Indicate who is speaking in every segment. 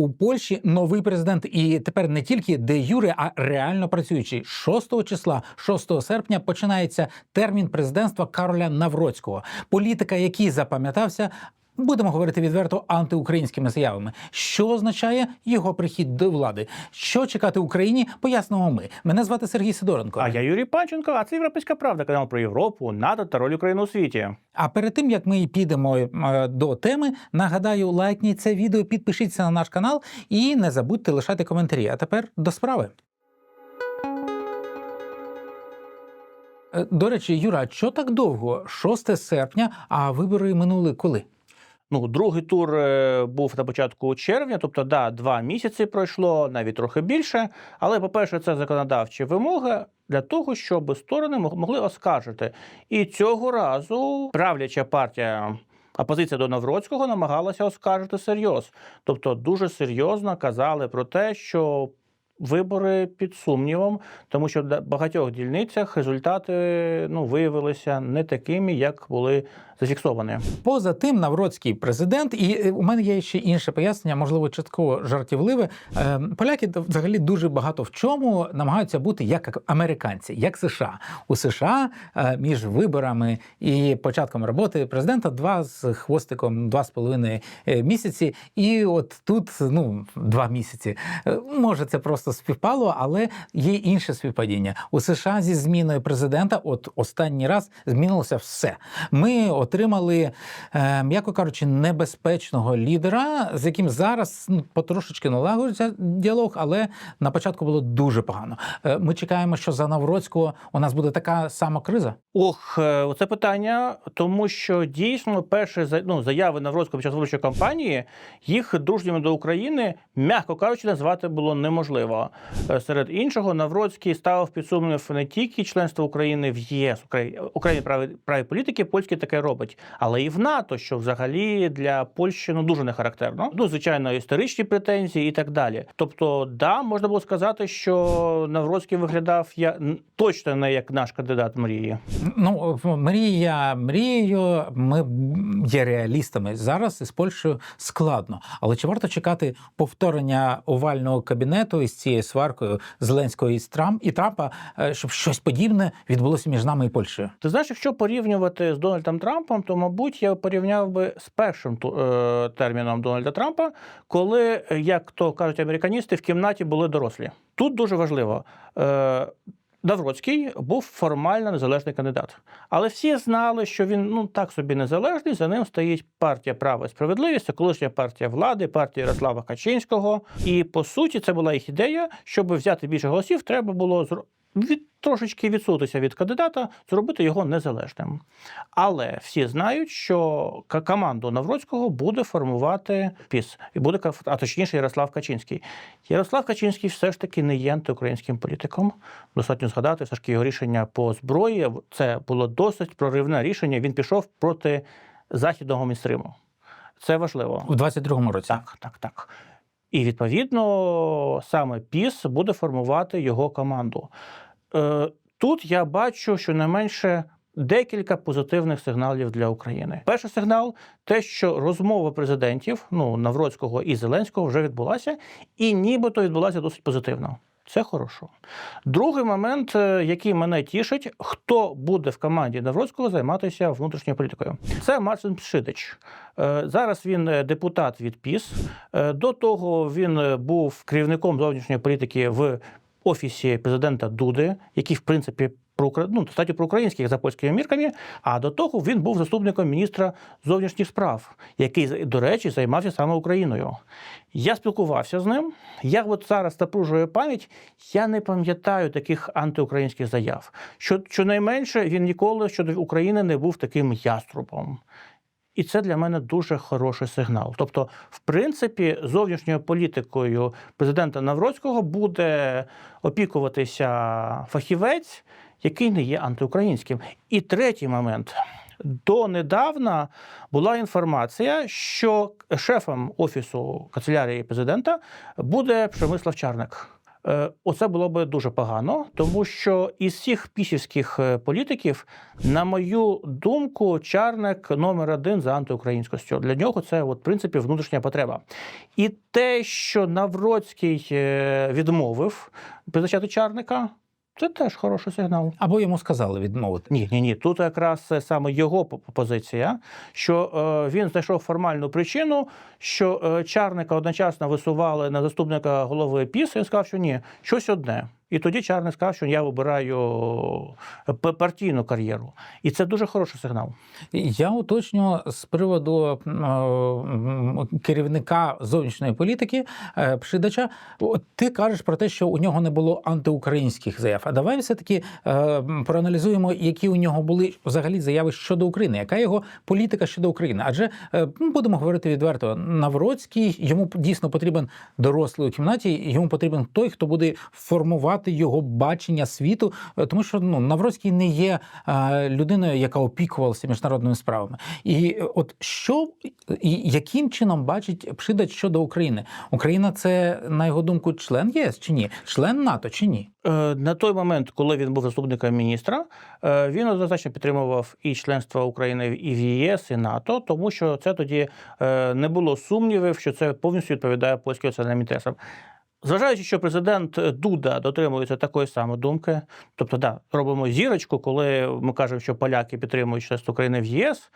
Speaker 1: У Польщі новий президент, і тепер не тільки де юре, а реально працюючий. 6 числа, 6 серпня, починається термін президентства Кароля Навроцького. Політика, який запам'ятався. Будемо говорити відверто антиукраїнськими заявами. Що означає його прихід до влади? Що чекати Україні? Пояснимо ми. Мене звати Сергій Сидоренко.
Speaker 2: А я Юрій Панченко, а це європейська правда, канал про Європу, НАТО та роль України у світі.
Speaker 1: А перед тим як ми підемо е, до теми, нагадаю, лайкніть це відео, підпишіться на наш канал і не забудьте лишати коментарі. А тепер до справи. Е, До речі, Юра, що так довго? 6 серпня, а вибори минули коли?
Speaker 2: Ну, другий тур е, був на початку червня, тобто да, два місяці пройшло, навіть трохи більше. Але, по-перше, це законодавчі вимоги для того, щоб сторони мог- могли оскаржити. І цього разу правляча партія. Опозиція до Навроцького намагалася оскаржити серйоз. Тобто дуже серйозно казали про те, що вибори під сумнівом, тому що в багатьох дільницях результати ну, виявилися не такими, як були зафіксовані.
Speaker 1: Поза тим, Навроцький президент, і е, у мене є ще інше пояснення, можливо, частково жартівливе. Е, Поляки взагалі дуже багато в чому намагаються бути як американці, як США. У США е, між виборами і початком роботи президента два з хвостиком, два з половиною місяці. І от тут ну два місяці. Може, це просто співпало, але є інше співпадіння. У США зі зміною президента, от останній раз змінилося все. Ми отримали, е, м'яко кажучи, небезпечного лідера, з яким зараз ну, потрошечки налагоджується діалог, але на початку було дуже погано. Е, Ми чекаємо, що за Навроцького у нас буде така сама криза.
Speaker 2: Ох, е, оце питання, тому що дійсно перші ну, заяви Навроцького під час виборчої кампанії їх дружніми до України, м'яко кажучи, назвати було неможливо. Е, Серед іншого, Навроцький ставив під сумнів не тільки членство України в ЄС, Украї- Україні праві, праві політики, польські таке робить, але і в НАТО, що взагалі для Польщі ну дуже не характерно. Ну, звичайно, історичні претензії і так далі. Тобто, да, можна було сказати, що Навроцький виглядав я точно не як наш кандидат мрії.
Speaker 1: Ну, мрія мрією, ми є реалістами. Зараз із Польщею складно. Але чи варто чекати повторення овального кабінету із цією сваркою Зеленського і Трамп і Трампа, е, щоб щось подібне відбулося між нами і Польщею?
Speaker 2: Ти знаєш, якщо порівнювати з Дональдом Трампом, то мабуть я порівняв би з першим е, терміном Дональда Трампа, коли, е, як то кажуть американісти, в кімнаті були дорослі. Тут дуже важливо. Навроцький був формально незалежний кандидат, але всі знали, що він ну так собі незалежний. За ним стоїть партія Право і справедливість, колишня партія влади, партія Ярослава Качинського. І по суті, це була їх ідея, щоб взяти більше голосів, треба було від трошечки відсутися від кандидата, зробити його незалежним. Але всі знають, що команду Навроцького буде формувати ПІС, і буде а точніше Ярослав Качинський. Ярослав Качинський все ж таки не є антиукраїнським політиком. Достатньо згадати, все ж таки його рішення по зброї це було досить проривне рішення. Він пішов проти західного містриму. Це важливо.
Speaker 1: У 22-му році.
Speaker 2: Так, так, так. І відповідно саме ПІС буде формувати його команду. Е, тут я бачу щонайменше декілька позитивних сигналів для України. Перший сигнал те, що розмова президентів ну, Навроцького і Зеленського вже відбулася, і нібито відбулася досить позитивно. Це хорошо. Другий момент, е, який мене тішить, хто буде в команді Навроцького займатися внутрішньою політикою. Це Марцин Пшидич. Е, Зараз він е, депутат від ПІС. До того він був керівником зовнішньої політики в офісі президента Дуди, який, в принципі, про ну, достатньо проукраїнський за польськими мірками. А до того він був заступником міністра зовнішніх справ, який, до речі, займався саме Україною. Я спілкувався з ним. Я от зараз напружую пам'ять, я не пам'ятаю таких антиукраїнських заяв. Що щонайменше він ніколи щодо України не був таким яструбом. І це для мене дуже хороший сигнал. Тобто, в принципі, зовнішньою політикою президента Навроцького буде опікуватися фахівець, який не є антиукраїнським. І третій момент. Донедавна була інформація, що шефом офісу канцелярії президента буде Пшемислав Чарник. Оце було би дуже погано, тому що із всіх пісівських е, політиків, на мою думку, Чарник номер один за антиукраїнськістю. Для нього це, от, в принципі, внутрішня потреба. І те, що Навроцький е, відмовив призначати Чарника, це теж хороший сигнал.
Speaker 1: Або йому сказали відмовити.
Speaker 2: Ні, ні, ні. Тут якраз саме його позиція, що е, він знайшов формальну причину, що е, Чарника одночасно висували на заступника голови ПІС. Він сказав, що ні, щось одне. І тоді Чарник сказав, що я вибираю е, партійну кар'єру. І це дуже хороший сигнал.
Speaker 1: Я уточню з приводу м, керівника зовнішньої політики е, Пшидача. Ти кажеш про те, що у нього не було антиукраїнських заяв. А давай все-таки е, проаналізуємо, які у нього були взагалі заяви щодо України. Яка його політика щодо України? Адже е, ну, будемо говорити відверто, Навроцький йому дійсно потрібен дорослий у кімнаті. Йому потрібен той, хто буде формувати його бачення світу, Е, тому що ну Навроцький не є е, людиною, яка опікувалася міжнародними справами. І е, от що і яким чином бачить Пшидач щодо України? Україна це на його думку член ЄС чи ні? Член НАТО чи ні?
Speaker 2: На той момент, коли він був заступником міністра, він однозначно підтримував і членство України і в ЄС, і НАТО, тому що це тоді не було сумнівів, що це повністю відповідає польським національним інтересам. Зважаючи, що президент Дуда дотримується такої самої думки, тобто, да, робимо зірочку, коли ми кажемо, що поляки підтримують членство України в ЄС.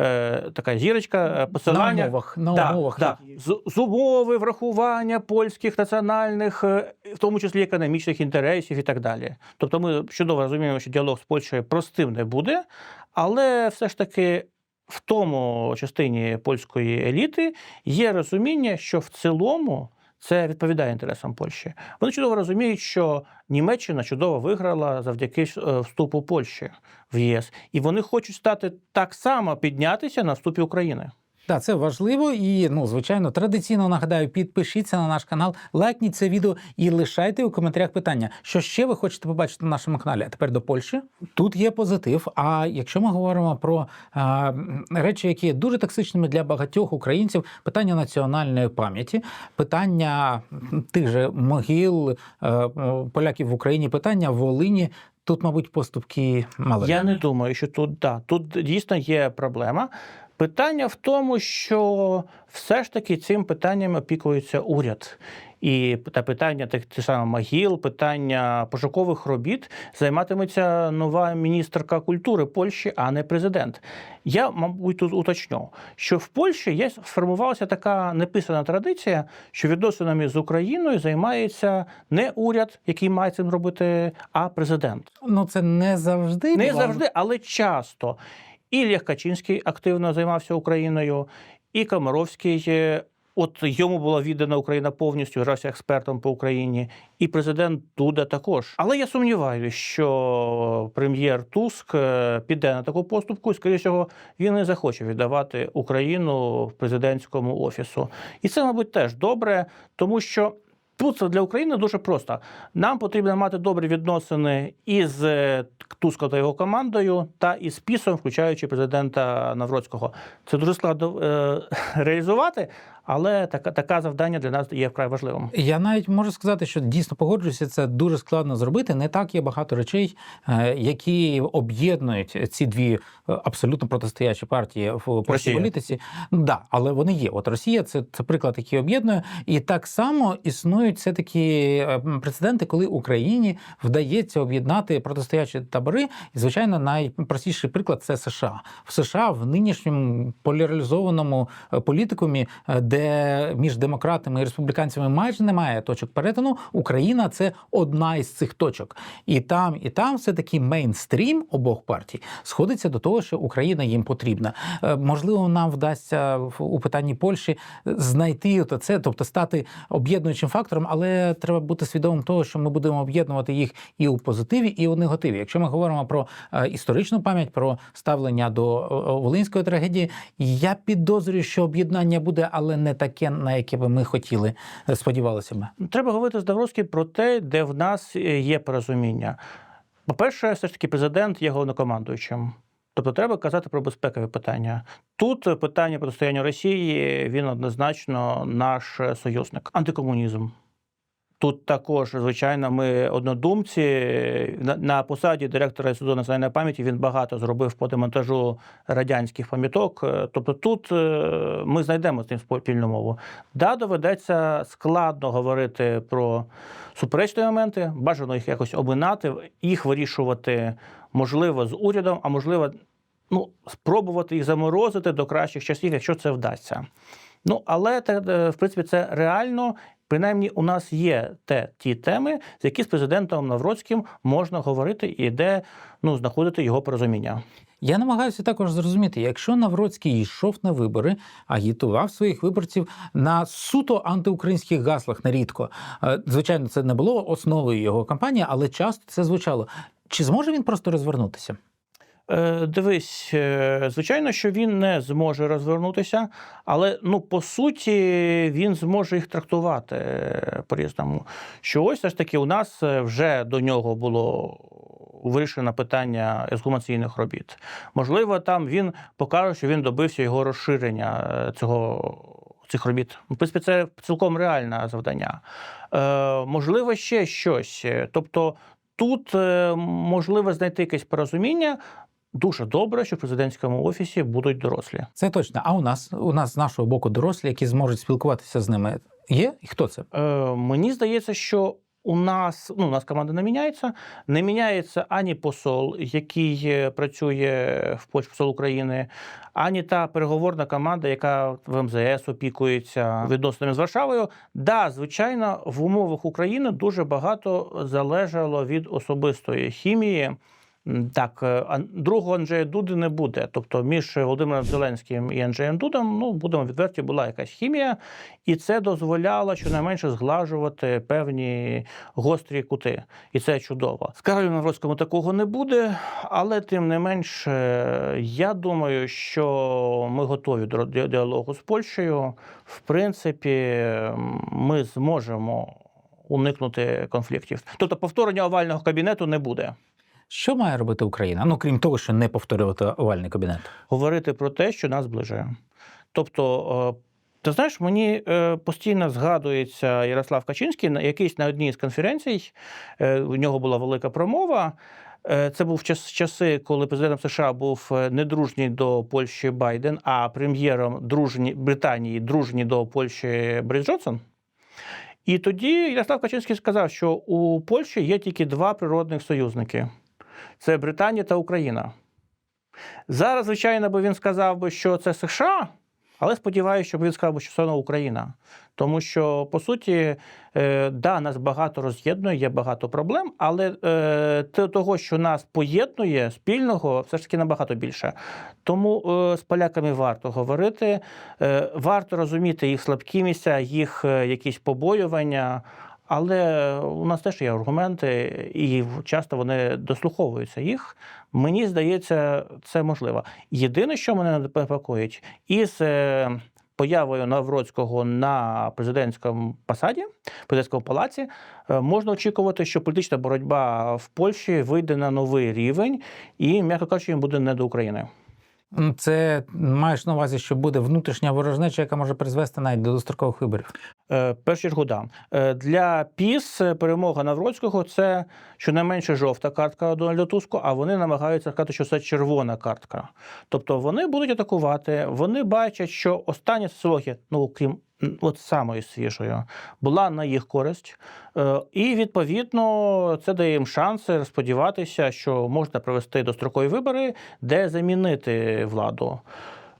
Speaker 2: е, Така зірочка, е, посилання
Speaker 1: на умовах, на
Speaker 2: Да,
Speaker 1: умовах.
Speaker 2: да. З, з умови врахування польських національних, е, в тому числі економічних інтересів і так далі. Тобто ми чудово розуміємо, що діалог з Польщею простим не буде, але все ж таки. В тому частині польської еліти є розуміння, що в цілому це відповідає інтересам Польщі. Вони чудово розуміють, що Німеччина чудово виграла завдяки е, вступу Польщі в ЄС, і вони хочуть стати так само піднятися на вступі України.
Speaker 1: Так, це важливо і ну, звичайно, традиційно нагадаю, підпишіться на наш канал, лайкніть це відео і лишайте у коментарях питання, що ще ви хочете побачити на нашому каналі. А тепер до Польщі. Тут є позитив. А якщо ми говоримо про а, речі, які є дуже токсичними для багатьох українців, питання національної пам'яті, питання тих же могил е, поляків в Україні, питання Волині. Тут, мабуть, поступки мали.
Speaker 2: Я не думаю, що тут да, тут дійсно є проблема. Питання в тому, що все ж таки цим питанням опікується уряд. І та питання тих тих самих могил, питання пошукових робіт займатиметься нова міністерка культури Польщі, а не президент. Я, мабуть, тут уточню, що в Польщі є сформувалася така неписана традиція, що відносинами з Україною займається не уряд, який має цим робити, а президент.
Speaker 1: Ну це не завжди
Speaker 2: Не
Speaker 1: було.
Speaker 2: завжди, але часто. І Лех Качинський активно займався Україною, і Комаровський. е, От йому була віддана Україна повністю, грався експертом по Україні, і президент Дуда також. Але я сумніваюся, що прем'єр Туск е, піде на таку поступку, і, скоріше всього, він не захоче віддавати Україну президентському офісу. І це, мабуть, теж добре, тому що Тут це для України дуже просто. Нам потрібно мати добрі відносини із е, Туском та його командою, та із ПІСом, включаючи президента Навроцького. Це дуже складно е, реалізувати, але така, таке завдання для нас є вкрай важливим.
Speaker 1: Я навіть можу сказати, що дійсно погоджуюся, це дуже складно зробити. Не так є багато речей, е, які об'єднують ці дві е, абсолютно протистоячі партії в польській політиці. Ну да, але вони є. От Росія це, це приклад, який об'єднує. І так само існують все такі е, прецеденти, коли Україні вдається об'єднати протистоячі табори. І звичайно, найпростіший приклад це США. В США в нинішньому поляризованому політикумі, де між демократами і республіканцями майже немає точок перетину. Україна це одна із цих точок. І там, і там все таки мейнстрім обох партій сходиться до того, що Україна їм потрібна. Е, Можливо, нам вдасться у питанні Польщі знайти це, тобто стати об'єднуючим фактором, але треба бути свідомим того, що ми будемо об'єднувати їх і у позитиві, і у негативі. Якщо ми говоримо про е, історичну пам'ять, про ставлення до волинської трагедії, я підозрюю, що об'єднання буде, але не таке, на яке би ми хотіли, е, сподівалися би.
Speaker 2: Треба говорити з Давровським про те, де в нас е, є порозуміння. По-перше, все ж таки, президент є головнокомандуючим. Тобто треба казати про безпекові питання. Тут питання протистояння Росії він однозначно наш е, союзник. Антикомунізм. Тут також, звичайно, ми однодумці. На, посаді директора Інституту національної пам'яті він багато зробив по демонтажу радянських пам'яток. Е, Тобто тут е, ми знайдемо з ним спільну мову. Да, доведеться складно говорити про суперечні моменти, бажано їх якось обминати, їх вирішувати можливо з урядом, а можливо, ну, спробувати їх заморозити до кращих часів, якщо це вдасться. Ну, але е, в принципі, це реально. Принаймні, у нас є те, ті теми, з які з президентом Навроцьким можна говорити і де ну, знаходити його порозуміння.
Speaker 1: Я намагаюся також зрозуміти, якщо Навроцький йшов на вибори, агітував своїх виборців на суто антиукраїнських гаслах нерідко. Е, Звичайно, це не було основою його кампанії, але часто це звучало. Чи зможе він просто розвернутися?
Speaker 2: Е, дивись, е, звичайно, що він не зможе розвернутися, але ну по суті він зможе їх трактувати е, по-різному. Що ось все ж таки у нас вже до нього було вирішено питання ексгумаційних робіт. Можливо, там він покаже, що він добився його розширення цього. Цих робіт. В принципі, це цілком реальне завдання. Е, можливо, ще щось. Тобто тут можливо знайти якесь порозуміння. Дуже добре, що в президентському офісі будуть дорослі.
Speaker 1: Це точно. А у нас у нас з нашого боку дорослі, які зможуть спілкуватися з ними. Є? І хто це?
Speaker 2: Е, мені здається, що у нас ну, у нас команда не міняється. Не міняється ані посол, який е, працює в Польщі, посол України, ані та переговорна команда, яка в МЗС опікується відносинами з Варшавою. Да, звичайно, в умовах України дуже багато залежало від особистої хімії. Так, е, другого Анджея Дуди не буде. Тобто між Володимиром Зеленським і Анджеєм Дудом, ну будемо відверті, була якась хімія, і це дозволяло щонайменше зглажувати певні гострі кути. І це чудово. З Каролем Навроцькому такого не буде, але тим не менш, е, я думаю, що ми готові до ді- діалогу з Польщею. В принципі, ми зможемо уникнути конфліктів. Тобто повторення овального кабінету не буде.
Speaker 1: Що має робити Україна? Ну крім того, що не повторювати овальний кабінет.
Speaker 2: говорити про те, що нас зближує. Тобто, е, ти знаєш, мені е, постійно згадується Ярослав Качинський, на якийсь на одній з конференцій. е, У нього була велика промова. Це був час, часи, коли президентом США був е, не дружній до Польщі Байден, а прем'єром дружні, Британії дружній до Польщі Борис Джонсон. І тоді Ярослав Качинський сказав, що у Польщі є тільки два природних союзники: це Британія та Україна. Зараз, звичайно, би він сказав би, що це США, але сподіваюся, щоб він сказав, би, що це Україна. Тому що, по суті, е, да, нас багато роз'єднує, є багато проблем, але е, того, що нас поєднує спільного, все ж таки набагато більше. Тому е, з поляками варто говорити, е, варто розуміти їх слабкі місця, їх е, якісь побоювання. Але у нас теж є аргументи, і часто вони дослуховуються їх. Мені здається, це можливо. Єдине, що мене непокоїть, із е, появою Навроцького на президентському посаді, президентському палаці, е, можна очікувати, що політична боротьба в Польщі вийде на новий рівень, і, м'яко кажучи, буде не до України.
Speaker 1: М, Це маєш на увазі, що буде внутрішня ворожнеча, яка може призвести навіть до дострокових виборів.
Speaker 2: Е, першу чергу, да. Е, Для ПІС е, перемога Навроцького це щонайменше жовта картка Дональда Туску, а вони намагаються сказати, що це червона картка. Тобто вони будуть атакувати, вони бачать, що останні сроки, ну крім от самої свіжої, була на їх користь. Е, І відповідно це дає їм шанси сподіватися, що можна провести дострокові вибори, де замінити владу.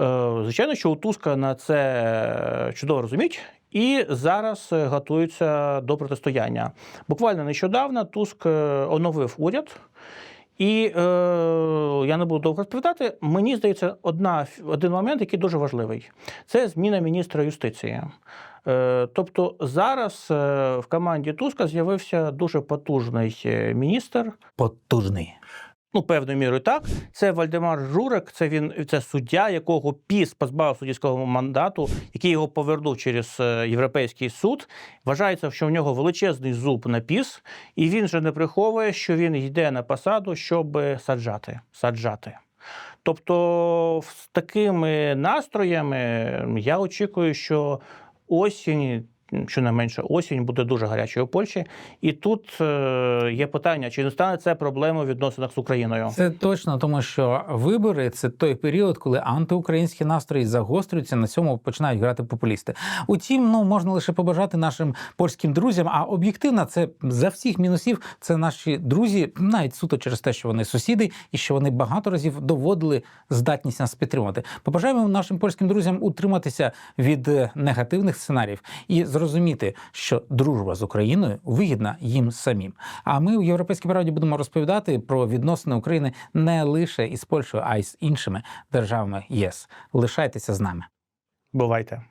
Speaker 2: Е, Звичайно, що у Туска на це чудово розуміють. І зараз готуються до протистояння. Буквально нещодавно Туск е, оновив уряд. І е, я не буду довго розповідати. Мені здається, одна, один момент, який дуже важливий, це зміна міністра юстиції. Е, тобто зараз е, в команді Туска з'явився дуже потужний е, міністр,
Speaker 1: Потужний.
Speaker 2: Ну, певною мірою так. Це Вальдемар Журек, це він це суддя, якого піс позбавив суддівського мандату, який його повернув через е, Європейський суд. Вважається, що в нього величезний зуб на піс, і він же не приховує, що він йде на посаду, щоб саджати. саджати. Тобто, з такими настроями я очікую, що осінь щонайменше осінь буде дуже гарячою у Польщі. І тут е, є питання: чи не стане це проблемою в відносинах з Україною?
Speaker 1: Це точно, тому що вибори це той період, коли антиукраїнські настрої загострюються. На цьому починають грати популісти. Утім, ну можна лише побажати нашим польським друзям. А об'єктивно, це за всіх мінусів. Це наші друзі, навіть суто через те, що вони сусіди, і що вони багато разів доводили здатність нас підтримувати. Побажаємо нашим польським друзям утриматися від е, негативних сценаріїв і зрозуміти, що дружба з Україною вигідна їм самим. А ми у європейській правді будемо розповідати про відносини України не лише із Польщею, а й з іншими державами ЄС. Лишайтеся з нами.
Speaker 2: Бувайте.